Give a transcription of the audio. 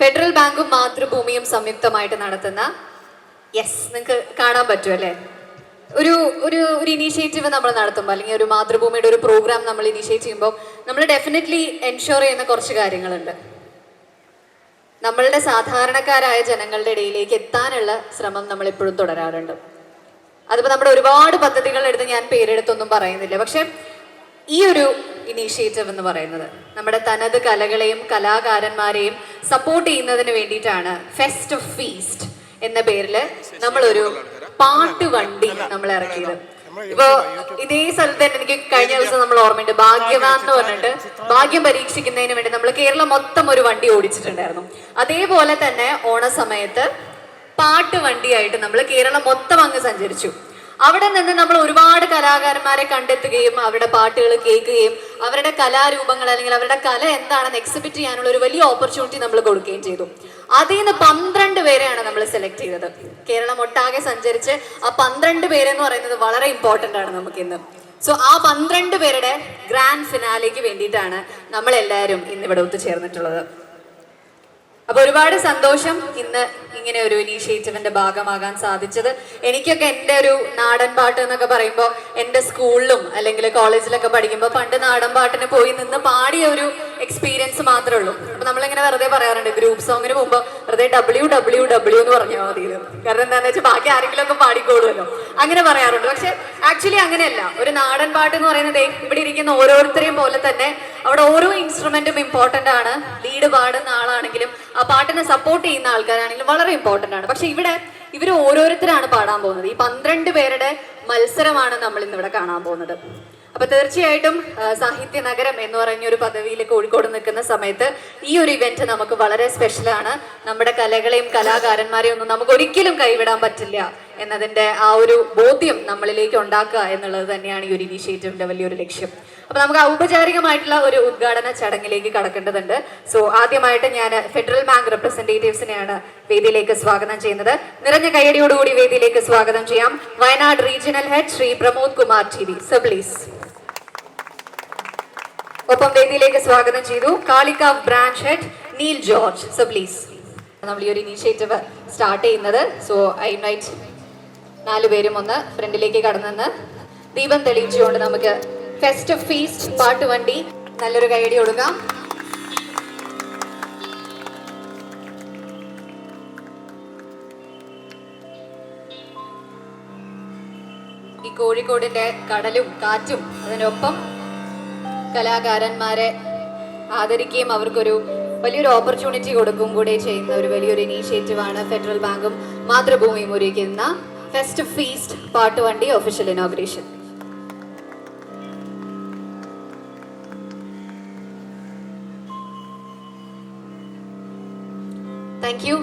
Federal ബാങ്കും മാതൃഭൂമിയും സംയുക്തമായിട്ട് നടത്തുന്ന yes നിങ്ങൾക്ക് കാണാൻ പറ്റുമല്ലേ ഒരു ഒരു ഒരു ഇനീഷ്യേറ്റീവ് നമ്മൾ നടത്തുമ്പോൾ അല്ലെങ്കിൽ ഒരു മാതൃഭൂമിയുടെ ഒരു പ്രോഗ്രാം നമ്മൾ ഇനീഷ്യേറ്റ് ചെയ്യുമ്പോൾ നമ്മൾ ഡെഫിനറ്റ്ലി എൻഷുർ ചെയ്യുന്ന കുറച്ച് കാര്യങ്ങളുണ്ട്. നമ്മളുടെ സാധാരണക്കാരായ ജനങ്ങളുടെ ഇടയിലേക്ക് എത്താനുള്ള ശ്രമം നമ്മൾ എപ്പോഴും തുടരാറുണ്ട്. അതിപ്പോൾ നമ്മുടെ ഒരുപാട് പദ്ധതികൾ എടുത്ത് ഞാൻ പേരെടുത്തൊന്നും പറയുന്നില്ല. പക്ഷെ ഈ ഒരു ഇനീഷ്യേറ്റീവ് എന്ന് പറയുന്നത് നമ്മുടെ തനത് കലകളെയും കലാകാരന്മാരെയും സപ്പോർട്ട് ചെയ്യുന്നതിന് വേണ്ടിയിട്ടാണ് ഫെസ്റ്റ് ഓഫ് ഫീസ്റ്റ് എന്ന പേരിൽ നമ്മളൊരു പാട്ട് വണ്ടി നമ്മൾ ഇറക്കിയത്. ഇപ്പോ ഇതേ സ്ഥലത്ത് തന്നെ എനിക്ക് കഴിഞ്ഞ ദിവസം നമ്മൾ ഓർമ്മയുണ്ട്. ഭാഗ്യവാൻ എന്ന് പറഞ്ഞിട്ട് ഭാഗ്യം പരീക്ഷിക്കുന്നതിന് വേണ്ടി നമ്മൾ കേരളം മൊത്തം ഒരു വണ്ടി ഓടിച്ചിട്ടുണ്ടായിരുന്നു. അതേപോലെ തന്നെ ഓണ ഓണസമയത്ത് പാട്ട് വണ്ടിയായിട്ട് നമ്മൾ കേരളം മൊത്തം അങ്ങ് സഞ്ചരിച്ചു. അവിടെ നിന്ന് നമ്മൾ ഒരുപാട് കലാകാരന്മാരെ കണ്ടെത്തുകയും അവരുടെ പാട്ടുകൾ കേൾക്കുകയും അവരുടെ കലാരൂപങ്ങൾ അല്ലെങ്കിൽ അവരുടെ കല എന്താണെന്ന് എക്സിബിറ്റ് ചെയ്യാനുള്ള ഒരു വലിയ ഓപ്പർച്യൂണിറ്റി നമ്മൾ കൊടുക്കുകയും ചെയ്തു. അതിൽ നിന്ന് പന്ത്രണ്ട് പേരെയാണ് നമ്മൾ സെലക്ട് ചെയ്തത്. കേരളം ഒട്ടാകെ സഞ്ചരിച്ച് ആ പന്ത്രണ്ട് പേരെന്ന് പറയുന്നത് വളരെ ഇമ്പോർട്ടന്റ് ആണ് നമുക്ക് ഇന്ന്. സോ ആ പന്ത്രണ്ട് പേരുടെ ഗ്രാൻഡ് ഫിനാലേക്ക് വേണ്ടിയിട്ടാണ് നമ്മൾ എല്ലാവരും ഇന്ന് ഇവിടെ ഒത്തുചേർന്നിട്ടുള്ളത്. അപ്പൊ ഒരുപാട് സന്തോഷം ഇന്ന് ഇങ്ങനെ ഒരു ഇനീഷ്യേറ്റീവിന്റെ ഭാഗമാകാൻ സാധിച്ചത്. എനിക്കൊക്കെ എന്റെ ഒരു നാടൻ പാട്ട് എന്നൊക്കെ പറയുമ്പോൾ എന്റെ സ്കൂളിലും അല്ലെങ്കിൽ കോളേജിലൊക്കെ പഠിക്കുമ്പോൾ പണ്ട് നാടൻ പാട്ടിന് പോയി നിന്ന് പാടിയ ഒരു എക്സ്പീരിയൻസ് മാത്രമേ ഉള്ളൂ. അപ്പൊ നമ്മളിങ്ങനെ വെറുതെ പറയാറുണ്ട് ഗ്രൂപ്പ് സോങ്ങിന് മുമ്പ് വെറുതെ ഡബ്ല്യൂ ഡബ്ല്യൂ ഡബ്ല്യൂ എന്ന് പറഞ്ഞാൽ മതി കാരണം എന്താണെന്ന് വെച്ചാൽ ബാക്കി ആരെങ്കിലും ഒക്കെ പാടിക്കോളുമല്ലോ. അങ്ങനെ പറയാറുണ്ട്. പക്ഷെ ആക്ച്വലി അങ്ങനെയല്ല. ഒരു നാടൻ പാട്ട് എന്ന് പറയുന്നത് ഇവിടെ ഇരിക്കുന്ന ഓരോരുത്തരെയും പോലെ തന്നെ അവിടെ ഓരോ ഇൻസ്ട്രുമെന്റും ഇമ്പോർട്ടന്റ് ആണ്. ലീഡ് പാടുന്ന ആളാണെങ്കിലും ആ പാട്ടിനെ സപ്പോർട്ട് ചെയ്യുന്ന ആൾക്കാരാണെങ്കിലും വളരെ ഇമ്പോർട്ടന്റ് ആണ്. പക്ഷെ ഇവിടെ ഇവർ ഓരോരുത്തരാണ് പാടാൻ പോകുന്നത്. ഈ പന്ത്രണ്ട് പേരുടെ മത്സരമാണ് നമ്മൾ ഇന്നിവിടെ കാണാൻ പോകുന്നത്. അപ്പൊ തീർച്ചയായിട്ടും സാഹിത്യ നഗരം എന്ന് പറഞ്ഞ ഒരു പദവിയിൽ കോഴിക്കോട് നിൽക്കുന്ന സമയത്ത് ഈ ഒരു ഇവന്റ് നമുക്ക് വളരെ സ്പെഷ്യലാണ് നമ്മുടെ കലകളെയും കലാകാരന്മാരെയും ഒന്നും നമുക്ക് ഒരിക്കലും കൈവിടാൻ പറ്റില്ല എന്നതിന്റെ ആ ഒരു ബോധ്യം നമ്മളിലേക്ക് ഉണ്ടാക്കുക എന്നുള്ളത് തന്നെയാണ് ഈ ഒരു ഇനീഷ്യേറ്റീവിന്റെ വലിയൊരു ലക്ഷ്യം. അപ്പൊ നമുക്ക് ഔപചാരികമായിട്ടുള്ള ഒരു ഉദ്ഘാടന ചടങ്ങിലേക്ക് കടക്കേണ്ടതുണ്ട്. സോ ആദ്യമായിട്ട് ഞാൻ ഫെഡറൽ ബാങ്ക് റെപ്രസെന്റേറ്റീവ്സിനെയാണ് വേദിയിലേക്ക് സ്വാഗതം ചെയ്യുന്നത്. നിറഞ്ഞ കയ്യടിയോടുകൂടി വേദിയിലേക്ക് സ്വാഗതം ചെയ്യാം. Wayanad regional head Shri Pramod Kumar T V. So please ഒപ്പം വേദിയിലേക്ക് സ്വാഗതം ചെയ്തു Kalikavu branch head Neil George. So please നമ്മൾ ഈ ഒരു ഇനീഷ്യേറ്റീവ് സ്റ്റാർട്ട് ചെയ്യുന്നത്. സോ ഐ ഇൻവൈറ്റ് നാല് പേരും ഒന്ന് ഫ്രണ്ടിലേക്ക് കടന്നെന്ന്. ദീപം തെളിയിച്ചുകൊണ്ട് നമുക്ക് ഫെസ്റ്റ് ഫീസ്റ്റ് പാട്ടുവണ്ടി നല്ലൊരു കൈയടി കൊടുക്കാം. ഈ കോഴിക്കോടിന്റെ കടലും കാറ്റും അതിനൊപ്പം കലാകാരന്മാരെ ആദരിക്കുകയും അവർക്കൊരു വലിയൊരു ഓപ്പർച്യൂണിറ്റി കൊടുക്കും കൂടെ ചെയ്യുന്ന ഒരു വലിയൊരു ഇനീഷ്യേറ്റീവ് ആണ് ഫെഡറൽ ബാങ്കും മാതൃഭൂമിയും ഒരുക്കുന്ന ഫെസ്റ്റ് ഫീസ്റ്റ് പാട്ടുവണ്ടി ഒഫീഷ്യൽ ഇനോഗ്രേഷൻ താങ്ക് യു